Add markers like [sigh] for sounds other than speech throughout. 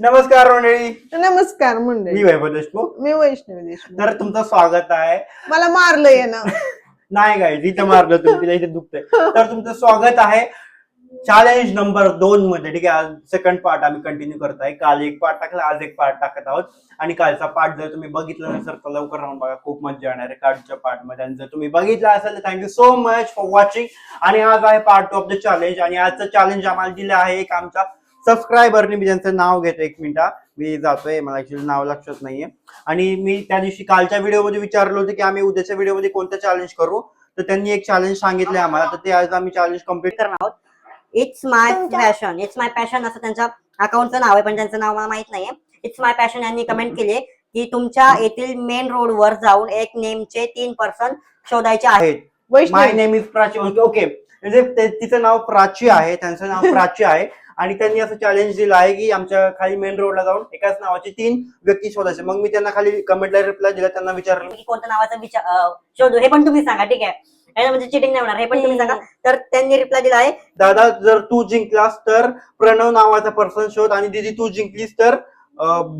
नमस्कार मंडळी. नमस्कार मी मंडळी वैभव देशमुख. मी वैष्णवी देशमुख. तर तुमचं स्वागत आहे. मला मारलंय ना. [laughs] नाही काय जिथं मारलं तुम्ही तिला इथे दुखतंय. तर तुमचं स्वागत आहे चॅलेंज नंबर दोन मध्ये ठीक आहे? आज सेकंड पार्ट आम्ही कंटिन्यू करत आहे. काल एक पार्ट टाकला आज एक पार्ट टाकत आहोत. आणि कालचा पार्ट जर तुम्ही बघितला नसेल तर लवकर राहून बघा. खूप मजा येणार आहे कालच्या पार्टमध्ये. आणि जर तुम्ही बघितला असेल तर thank you so much for watching आणि आज आहे part two of the challenge आणि आजचं चॅलेंज आम्हाला दिलं आहे एक आमचा सबस्क्रायबरने मी त्यांचं नाव घेतो एक मिनिटा मी जातोय मला ऍक्च्युली नाव लक्षात नाहीये. आणि मी त्या दिवशी कालच्या व्हिडिओमध्ये विचारलं होतं की आम्ही उद्याच्या व्हिडिओमध्ये कोणतं चॅलेंज करू? तर त्यांनी एक चॅलेंज सांगितले आम्हाला. तर ते आज आम्ही चॅलेंज कंप्लीट करणार आहोत. It's my passion it's my passion असं त्यांच्या अकाउंटचं नाव आहे पण त्यांचं नाव मला माहीत नाहीये. इट्स माय पॅशन यांनी कमेंट केली की तुमच्या येथील मेन रोड वर जाऊन एक नेमचे तीन पर्सन शोधायचे आहेत. My name is Prachi. Okay. म्हणजे तिचं नाव प्राची आहे. त्यांचं नाव [laughs] प्राची आहे. आणि त्यांनी असं चॅलेंज दिलं आहे की आमच्या खाली मेन रोडला जाऊन एकाच नावाचे तीन व्यक्ती शोधायचे. मग मी त्यांना खाली कमेंटला रिप्लाय दिला त्यांना विचारलं. की कोणत्या नावाचा विचार शोधू? हे पण तुम्ही सांगा ठीक आहे. म्हणजे चिटिंग नाही होणार हे पण तुम्ही सांगा. तर त्यांनी रिप्लाय दिला आहे. दादा जर तू जिंकलास तर प्रणव नावाचा पर्सन शोध आणि दीदी तू जिंकलीस तर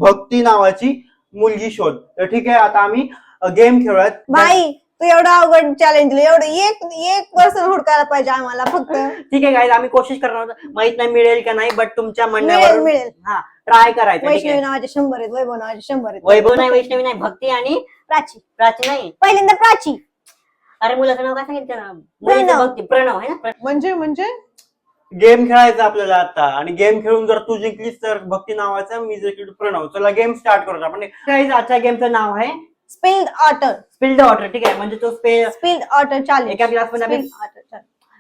भक्ती नावाची मुलगी शोध. तर ठीक आहे आता आम्ही गेम खेळूयात. बाई तू एवढं अवघड चॅलेंज एवढं एक एक पर्सन हुडकायला पाहिजे आम्हाला फक्त. ठीक आहे गाईज आम्ही कोशिश करणार आहोत. माहीत नाही मिळेल का नाही बट तुमच्या मिळेल म्हणण्यावर मिळेल. हा ट्राय करायचं ठीक वैष्णवी आहे? नावाचे शंभर आहेत वैभव नावाचे शंभर आहेत. वैभव नाही वैष्णवी नाही भक्ती आणि प्राची. प्राची नाही. पहिल्यांदा प्राची. अरे मुलाचं नाव काय सांगितलं ना मुलीचं प्रणव. भक्ती प्रणव आहे ना. म्हणजे म्हणजे? गेम खेळायचा आपल्याला आता. आणि गेम खेळून जर तू जिंकलीस तर भक्ती नावाचा मी जिंकली प्रणव. चला गेम स्टार्ट करूया आपण. Guys, आजच्या गेमचं नाव आहे spilled water spill the water ठीक आहे. म्हणजे तो स्पे स्पिल्ड ऑटर चॅलेंज एका ग्लासमध्ये आम्ही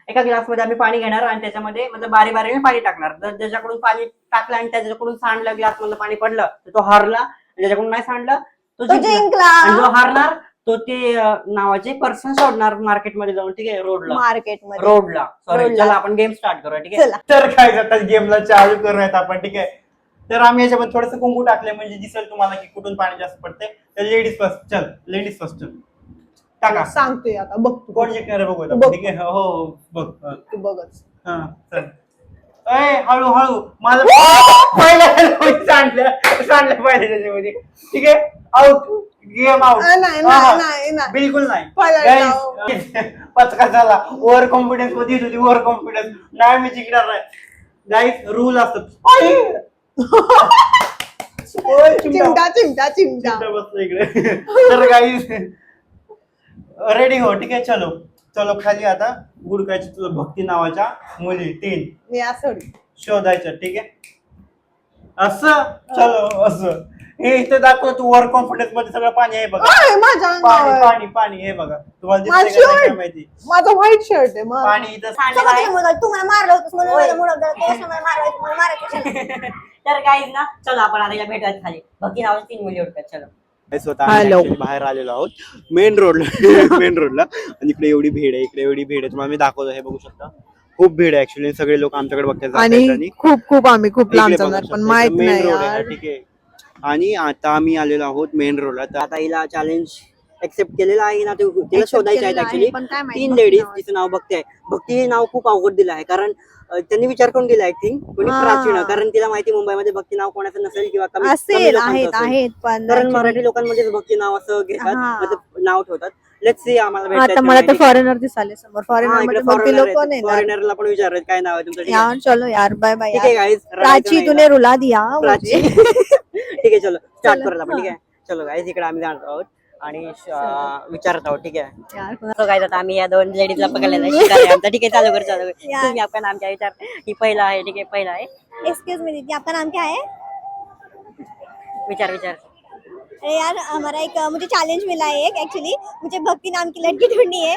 एका ग्लासमध्ये आम्ही पाणी घेणार आणि त्याच्यामध्ये मतलब बारी बारीने पाणी टाकणार. जर ज्याच्याकडून पाणी टाकलं आणि त्याच्याकडून सांडलं ग्लास मधलं पाणी पडलं तर तो हारला. आणि ज्याच्याकडून नाही सांडलं तो तो जिंकला. जिंकला. आणि जो हारणार तो ते अं, नावाचे पर्सन सोडणार मार्केटमध्ये जाऊन ठीक आहे रोडला मार्केटमध्ये रोडला सॉरी रोडला. चला आपण गेम स्टार्ट करूया ठीक आहे? चला. तर काय जातात गेमला चालू करूयात आपण ठीक आहे? तर आम्ही याच्यामध्ये थोडस कुंकू टाकले म्हणजे दिसेल तुम्हाला की कुठून पाणी जास्त पडते तर लेडीज फर्स्ट चल लेडीज फर्स्ट चल. टाका. सांगतोय आता बघ तू. कोण जिंकणार आहे बघू. आता. बघ. ठीक आहे? हो हो बघ हा. तू बघच. हा, चल. अय हळू हळू माझं [laughs] पहिलं सांडलं. सांडलं पाहिजे त्याच्यामध्ये. ठीक आहे? आउट गेम आउट नाही नाही नाही नाही. बिलकुल नाही. Guys, [laughs] पचका झाला. ओव्हर कॉन्फिडन्समध्ये होती ओव्हर कॉन्फिडन्स नाही मी जिंकणार नाही. गाईस रूल असतात! ओय, चिमटा. चिमटा चिमटा चिमटा. चिमटा बसला इकडे. तर गाईस रेडी हो? ठीक आहे चलो. चलो खाली आता. गुडकायची तुझं भक्ती नावाच्या मुली तीन. मी असं सोडी. शोधायचं ठीक आहे? असं चलो असं हे इथे दाखव तू ओव्हर कॉन्फिडन्समध्ये सगळं पाणी आहे बघा माझ्या पाणी अंगावर पाणी पाणी हे बघा तुम्हाला माझी दिसतंय का नाही ओळ. काय माहिती माझा व्हाईट शर्ट आहे पाणी इथं सांडलेलं आहे. तू मला मारलं होतंस म्हणून होय. मला मुडप झालं. तू कसं मला मारलं? मला मारायचं. [laughs] तर काहीच ना चला आपण आता या भेटायचं खाली नावाची तीन मुली उठतात चलो स्वतः आम्ही Hello. actually बाहेर आलेलो आहोत मेन रोडला मेन रोडला आणि इकडे एवढी भीड आहे इकडे एवढी भीड आहे तुम्हाला मी दाखवतो हे बघू शकता खूप भीड आहे ऍक्च्युली सगळे लोक आमच्याकडे बघतात आणि खूप खूप आम्ही खूप लांब जाणार पण माहीत नाही ठीक आहे. आणि आता आम्ही आलेलो आहोत मेन रोडला तर आता हिला चॅलेंज एक्सेप्ट केलेलं आहे ना ते तिला शोधायचं आहे ऍक्च्युली तीन लेडीज. तिचं नाव भक्ती आहे भक्ती हे नाव खूप अवघड दिलं आहे. कारण त्यांनी विचार करून दिला आय थिंक कोणी. प्राचीन कारण तिला माहिती मुंबईमध्ये भक्ती नाव कोणाचं नसेल किंवा कमी कारण मराठी लोकांमध्येच भक्ती नाव असं घेतात. नाव ठेवतात. लेट्स सी आम्हाला आता मला तर आहे. फॉरेनर दिसाले समोर. हा, फॉरेनर इकडे मध्ये भक्ती foreigner लोक आहेत. नाही ना. Foreigner ला पण विचारत काय नाव आहे तुमचं? आहे? यार चलो यार बाय बाय ठीक आहे यार गाईज प्राची तूने रुला दिया प्राची. [laughs] ठीक आहे चलो. स्टार्ट करूया आपण ठीक आहे? चलो गाईज इकडे आम्ही जाणार आहोत आणि विचारत आहोत ठीक आहे? काय आता आम्ही या दोन लेडीजला पकडलेला [laughs] आहे आहे आमचा. ठीक आहे चालू कर चालू. तुम्ही आपका नाम क्या विचार ही पहिला आहे ठीक आहे पहिला आहे. Excuse me, दीदी आपका नाम क्या है विचार विचार. अरे यार हमारा एक मुझे चैलेंज मिला है एक एक्चुअली मुझे भक्ति नाम की लड़की ढूंढनी है.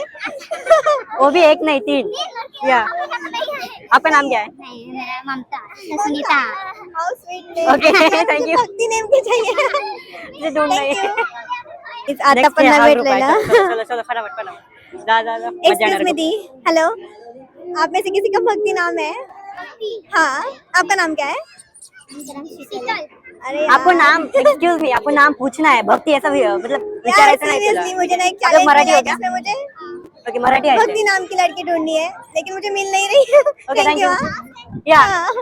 वो भी एक नहीं तीन. या. आपका नाम क्या है? नहीं मेरा Mamata. Sunita. How sweet Okay, thank you. Bhakti name की चाहिए. मुझे ढूंढ नहीं It's आता पण हा आहे. भेटलेला चलो चलो फटाफट फटाफट. जा जा जा मज़ा एक्सक्यूज मी दी हेलो आप में से किसी का भक्ति नाम है? हाँ आपका नाम क्या है. आपको नाम एक्सक्यूज मी आपको नाम पूछना है भक्ति ऐसा भी मतलब यार विचारायचं नाही सीरियसली मुझे ना एक मतलब चैलेंज मराठी मिला है हो जिसमें मुझे ओके मराठी भक्ति नाम की लड़की ढूंढनी है लेकिन मुझे मिल नहीं रही ओके हाँ. या हाँ.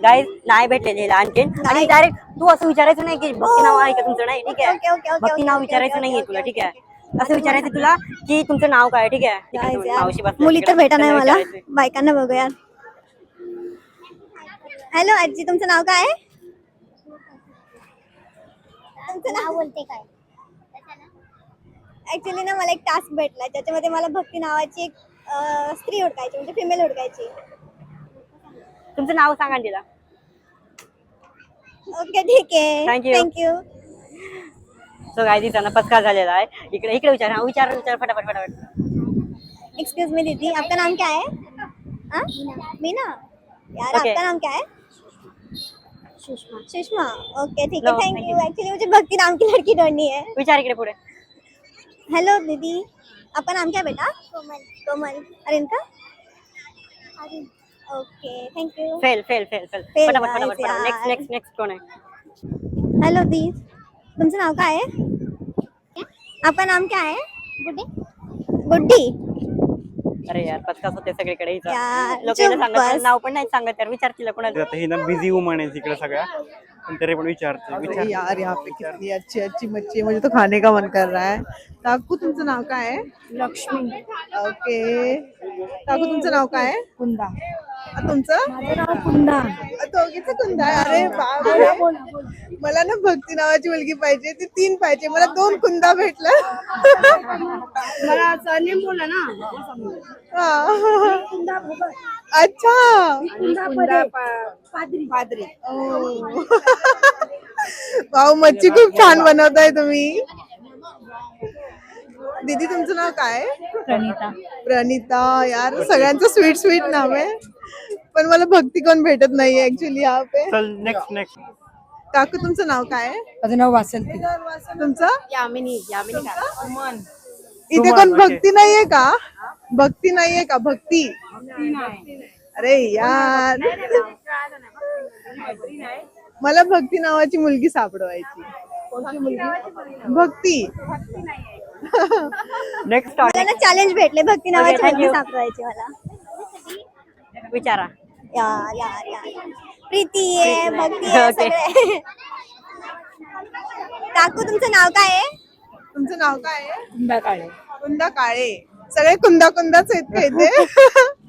गाईज नाही भेटलेले हिला आणखीन आणि डायरेक्ट तू असं विचारायचं नाही की भक्ती नाव आहे का तुमचं नाही ठीक ओके, ओके, आहे ओके, भक्ती ओके, नाव ओके, विचारायचं ओके, नाहीये ओके, तुला ओके. ठीक आहे? असं विचारायचं तुला की तुमचं नाव काय ठीक आहे? ठीक आहे, मावशी बसल्या मुली तर तिकडे, भेटा नाही मला. विचारायचं. बायकांना बघूया. हॅलो आजी तुमचं नाव काय आहे? तुमचं नाव बोलते काय? ऍक्च्युली ना मला एक टास्क भेटला ज्याच्यामध्ये मला भक्ती नावाची एक अं, स्त्री हुडकायची म्हणजे फिमेल हुडकायची. तुमचं नाव सांगा ना तिला. ओके ठीक आहे. You. थँक्यू सो काय तिचा ना पत्कार झालेला आहे. इकडे इकडे विचार हा विचार विचार फटाफट फटाफट. एक्सक्यूज मी दीदी आपका नाम क्या है हाँ? मीना. यार Okay. आपका नाम क्या है सुषमा। सुषमा ओके ठीक है थैंक यू एक्चुअली मुझे भक्ति नाम की लड़की ढूंढनी है। विचार इकडे पुढे हेलो दीदी। आपका नाम क्या बेटा? कोमल। कोमल। और इनका okay thank you fail fail fail fail फटाफट फटाफट नेक्स्ट नेक्स्ट नेक्स्ट कोण आहे हेलो दी तुमचं नाव काय? आहे आपका नाम क्या है? गुड्डे गुड्डी अरे यार [laughs] पत्काच होते सगळीकडे हिचा यार, सांगत. नाव पण नाही सांगत तर विचार तिला कोणाला. आता ही ना बिझी वुमन आहे तिकडे सगळ्या. पण तरी पण विचारते अरे विचार यार यहाँ पे कितनी अच्छी अच्छी मच्छी है मुझे तो खाने का मन कर रहा है? काकू तुमचं नाव काय आहे? लक्ष्मी. ओके काकू तुमचं नाव काय आहे? कुंदा तुमचं? माझं नाव कुंदा. दोघीच कुंदा? आहे अरे बाप मला ना भक्ती नावाची मुलगी पाहिजे ती तीन पाहिजे. मला दोन कुंदा भेटला मला बोला ना अच्छा. पादरी. वाव मच्छी खूप छान बनवताय तुम्ही. दीदी तुमचं नाव काय? आहे? प्रणिता. प्रणिता यार सगळ्यांचं स्वीट स्वीट नाव आहे. पण मला भक्ती कोण भेटत नाहीये ऍक्च्युली यहाँ पे. चल नेक्स्ट नेक्स्ट काकू तुमचं नाव काय? आहे माझं नाव वासंती. तुमचं? यामिनी यामिनी इथे कोण. भक्ती नाहीये का? भक्ती नाहीये का? भक्ती? अरे यार. मला भक्ती नावाची मुलगी सापडवायची. भक्ती. नेक्स्ट मला ना चॅलेंज भेटले. भक्ती नावाची thank you. सापडायची मला. विचारा. यार यार यार प्रीती आहे भक्ती आहे Okay. सगळे. काकू तुमचं नाव काय आहे? तुमचं नाव काय आहे? कुंदा काळे. कुंदा काळे. सगळे कुंदा कुंदाच आहेत का इथे? [laughs]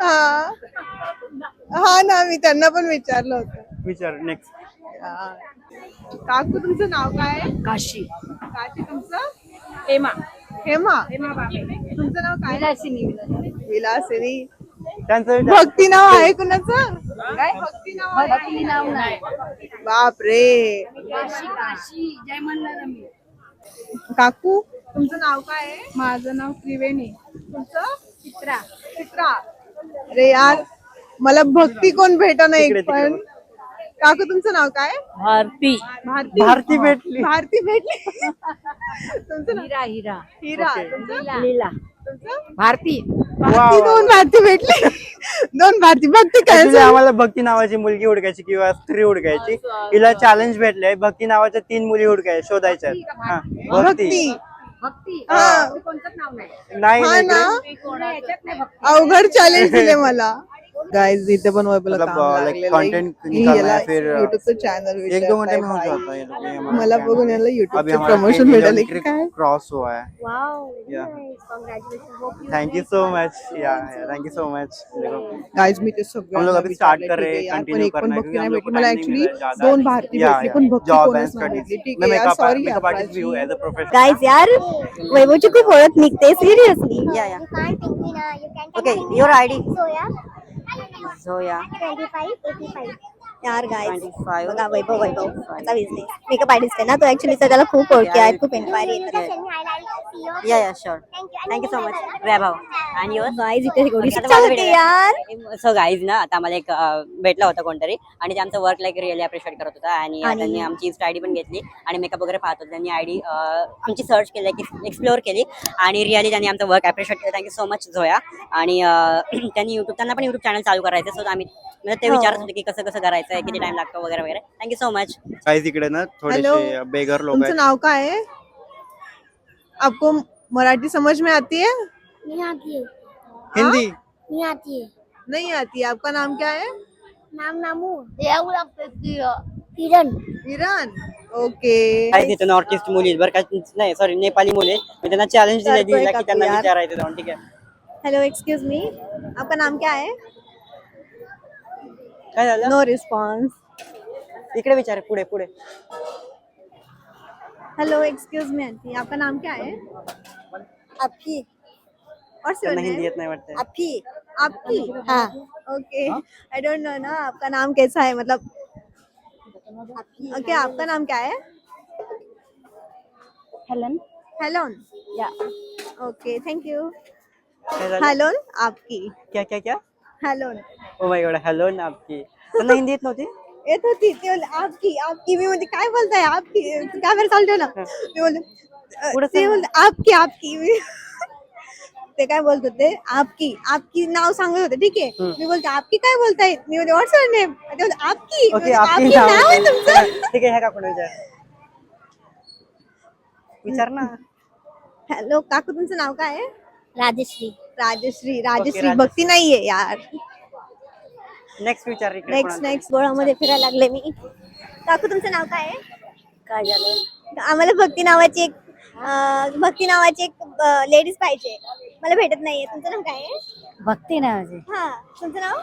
हा. हा ना मी त्यांना पण विचारलं होतं. विचार नेक्स्ट. काकू तुमचं नाव काय आहे? काशी. काची तुमचं? हेमा. हेमा. हेमा बाबे तुमचं नाव काय? विलासिनी विलासिनी. त्यांचं भक्ती नाव आहे कुणाचं? भक्ती नाव भक्ती नाव नाही. बाप रे काशी काशी. जय काकू तुमचं नाव काय आहे? माझं नाव त्रिवेणी. तुमचं? चित्रा. चित्रा. अरे यार मला भक्ती कोण भेटा नाही पण काकू तुमचं नाव काय? भारती. भारती? भारती भेटली. भारती भेटली. तुमचं नाव? हिरा हिरा. हिरा. तुमचं? लीला. तुमचं? भारती. भारती दोन भारती भेटली. दोन भारती. भक्ती काय आम्हाला भक्ती नावाची मुलगी हुडकायची किंवा स्त्री हुडकायची हिला चॅलेंज भेटलंय. भक्ती नावाच्या तीन मुली हुडकायच्या शोधायच्या आहेत. हा, भक्ती. भक्ती. भक्ती. हा. कोणतंच नाव नाही. हा ना? नाही. अवघड चॅलेंज दिले मला. गाइस इथे पण वैभवला मतलब, काम uh, like लागलेलं आहे. content ही निकालना याला है, फिर, uh, युट्यूबचं चॅनल एक दो घंटे में हो जाता है ये लोग, ये हमारा मला channel. बघून याला अभी युट्यूबचं हमारा प्रमोशन मिळालं की काय क्रॉस हुआ है wow Yeah. Congratulation hope thank you so much या thank you so much guys मी ते सगळं हम लोग अभी start कर रहे हैं, continue पण करना है, भक्ती क्योंकि नाही हम लोग भेटली को मला time नहीं ऍक्च्युली मिला है ज्यादा. दोन भारती Yeah, भेटली yeah. पण भक्ती Job कोणच and नाही studies. भेटली ठीक मैं आहे यार makeup सॉरी makeup artist भी हूँ as a professional. गाईज यार वैभवची खूप ओळख निघते सिरियसली या या you can't think me na you can okay your I D so yeah so yeah 25 85 यार गाईज 25. बघा वैभव वैभव. त्याचा बिझनेस मेकअप आर्टिस्ट आहे ना तो ऍक्च्युली त्याला खूप ओळखी आहेत खूप एन्क्वायरी येतात. Yeah yeah sure thank you so much Vaibhav आणि युअर गाईज इथे एवढी आता शिक्षा माझा होते video यार. सो गाईज ना आता आम्हाला एक अं, भेटला होता कोणतरी. आणि ते आमचं वर्क लाईक रिअली अप्रिशिएट करत होता. आणि आणि- त्यांनी आमची इन्स्टा आयडी पण घेतली. आणि मेकअप वगैरे पाहत होते. त्यांनी आयडी आमची सर्च केली एक्सप्लोअर केली. आणि रिअली त्यांनी आमचं वर्क अप्रिशिएट केलं. Thank you so much Zoya आणि अं, [clears throat] त्यांनी युट्यूब त्यांना पण युट्यूब चॅनल चालू करायचं. सो आम्ही म्हणजे ते हो. विचारत होते की कसं कसं करायचं आहे किती टाइम लागतो वगैरे वगैरे. थँक्यू सो मच काही तिकडे ना थोडेसे. बेगर लोक तुमचं आहेत. नाव काय आहे? आपको मराठी समझ में आती है? नहीं आती है। हिंदी? नहीं आती है। नहीं आती। है आपका नाम क्या है? नाम नामू। किरण किरण ओके। तिथं नॉर्थ ईस्ट मुली आहेत? बरं का नाही सॉरी नेपाली मुली आहेत. मी त्यांना चॅलेंज दिले करतोय दिला की त्यांना? विचारायचं जाऊन ठीक आहे. हेलो एक्सक्यूज मी आपका नाम क्या है? काय झालं? नो रिस्पॉन्स इकडे विचार पुढे पुढे. हेलो एक्सक्यूज मी आंटी आपका नाम क्या है? और हिंदी surname? येत नाही वाटतं अभी। आपकी? हाँ। ओके आई डोंट नो ना आपका नाम कैसा है मतलब। ओके आपका नाम क्या है? हेलन। हेलोन। या। ओके थैंक यू हेलोन आपकी। क्या क्या क्या? Helen. Oh my god hello ना आपकी त्यांना हिंदी येत नव्हती येत होती ते बोलले, आपकी आपकी मी म्हणजे काय बोलताय आपकी काय बरं चालतंय ना मी बोलले अ, ते आपकी आपकी. मी ते काय बोलत होते आपकी आपकी नाव सांगत होते ठीक आहे. हम्म. मी बोलते आपकी काय बोलताय? मी बोलते व्हॉट्स युअर नेम ते बोलते आपकी. मी ओके बोलते, आपकी नाव आहे तुमचं. ठीक आहे ह्या काकून विचार. विचार ना. हॅलो काकू तुमचं नाव काय आहे? राजश्री. राजश्री राजश्री राजश्री. भक्ती नाहीये यार. नेक्स्ट विचार इकडे नेक्स्ट कोणाला? नेक्स्ट गोळामध्ये फिरायला लागले मी. काकू तुमचं नाव काय आहे? काय झालं? आम्हाला भक्ती नावाची एक अं, भक्ती नावाची एक लेडीज पाहिजे. मला भेटत नाहीये. तुमचं नाव काय आहे? भक्ती नावाचे हा तुमचं नाव?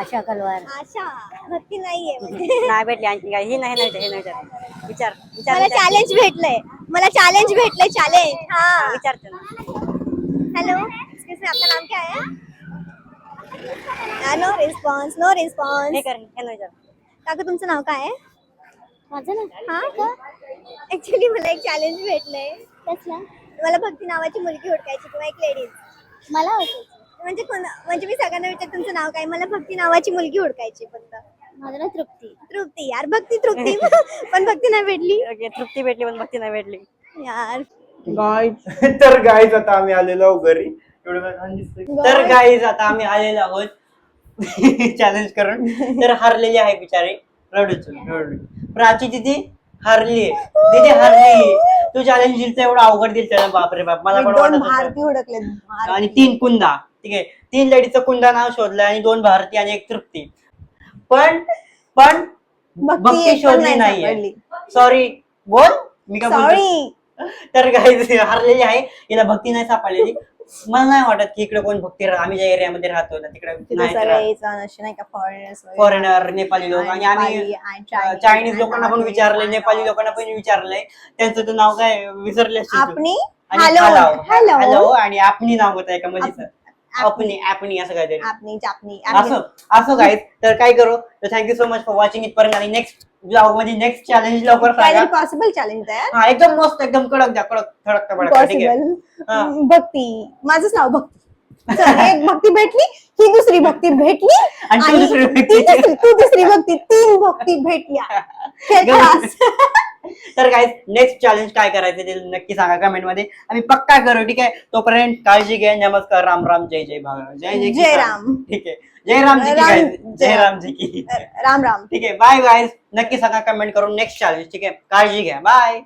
आशा कलवार. आशा. भक्ती नाहीये. म्हणजे. नाही भेटली आणखी काय? हे नाही नाही हे नाही विचार विचार विचार मला विचार. चॅलेंज भेटलंय. मला चॅलेंज भेटलंय चॅलेंज हा. विचारते ना हेलो मी आपका नाम क्या है नो रिस्पॉन्स नो रिस्पॉन्स कर हे नाही विचार काका तुमचं नाव काय आहे? माझं ना हा का? ऍक्च्युली मला एक चॅलेंज भेटलंय. कसला? मला भक्ती नावाची मुलगी हुडकायची किंवा एक लेडीज मला होतं म्हणजे कोण म्हणजे मी सगळ्यांना विचार तुमचं नाव काय? मला भक्ती नावाची मुलगी हुडकायची फक्त. माझं ना तृप्ती. तृप्ती यार भक्ती तृप्ती. [laughs] पण भक्ती नाही भेटली. ओके तृप्ती भेटली पण भक्ती नाही भेटली. यार. [laughs] तर गाईज आता आम्ही आलेलो आहोत घरी. एवढं काय छान दिसतंय. तर गाईज आता आम्ही आलेलो आहोत. [laughs] चॅलेंज करून. तर हारलेली आहे बिचारी. रडू चल, रडू प्राची तिथे हारली तिथे हारली तू चॅलेंज दिलता एवढं अवघड दिलता ना बापरे बाप. मला पण दोन वाटत होतं. भारती हुडकले. आणि तीन कुंदा. ठीक आहे. तीन लेडीचं कुंदा नाव शोधलं आणि दोन भारती आणि एक तृप्ती. पण पण भक्ती भक्ती एक पण शोधली नाही नाहीये. सापडली. सॉरी बोल. मी बोलतो सॉरी तर काही हारलेली आहे. हिला भक्ती नाही सापडलेली. मला नाही वाटत की इकडे कोण भक्ती आम्ही ज्या एरियामध्ये राहतो ना तिकडे तिथे नाही सगळे जण असे नाही का फॉरेनर्स फॉरेनर नेपाली लोक आणि आम्ही चायनीज लोकांना पण आणि विचारले आणि नेपाली लोकांना पण विचारलंय. त्यांचं तर नाव काय? विसरले असतील. आपणी आणि हॅलो हॅलो हॅलो हॅलो आणि आपणी नाव होतं एका मुलीचं आपणी आपणी असं काहीतरी. जापनी असो असो गाईज तर काय करू? तर thank you so much for watching इथपर्यंत आणि नेक्स्ट ब्लॉगमध्ये नेक्स्ट चॅलेंज लवकर सांगा. पॉसिबल चॅलेंज आहे हा एकदम मस्त एकदम कडक द्या कडक कडक कडक ठीक आहे? हा. पॉसिबल भक्ती. माझंच नाव भक्ती. चल, एक भक्ती भेटली ही दुसरी भक्ती भेटली आणि तू दुसरी ती भक्ती. दुसरी तू दुसरी भक्ती तीन भक्ती भेटल्या. [laughs] तर काय नेक्स्ट चॅलेंज काय करायचं ते नक्की सांगा कमेंटमध्ये. आम्ही पक्का करू ठीक आहे? तोपर्यंत काळजी घ्या. नमस्कार राम राम जय जय भागा जय जय. राम. ठीक आहे. जय राम जी की. जय जय राम जी की. राम राम. ठीक आहे. बाय गायज नक्की सांगा कमेंट करून नेक्स्ट चॅलेंज ठीक आहे? काळजी घ्या. बाय